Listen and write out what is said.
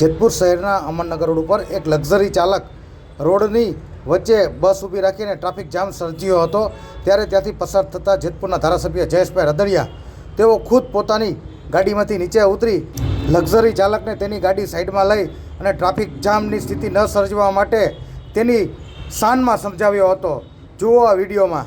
જેતપુર શહેરના અમરનગર રોડ ઉપર એક લક્ઝરી ચાલક રોડની વચ્ચે બસ ઊભી રાખીને ટ્રાફિક જામ સર્જ્યો હતો. ત્યારે ત્યાંથી પસાર થતા જેતપુરના ધારાસભ્ય જયેશભાઈ રદડિયા, તેઓ ખુદ પોતાની ગાડીમાંથી નીચે ઉતરી લક્ઝરી ચાલકને તેની ગાડી સાઈડમાં લઈ અને ટ્રાફિક જામની સ્થિતિ ન સર્જવા માટે તેની શાનમાં સમજાવ્યો હતો. જુઓ આ વિડીયોમાં.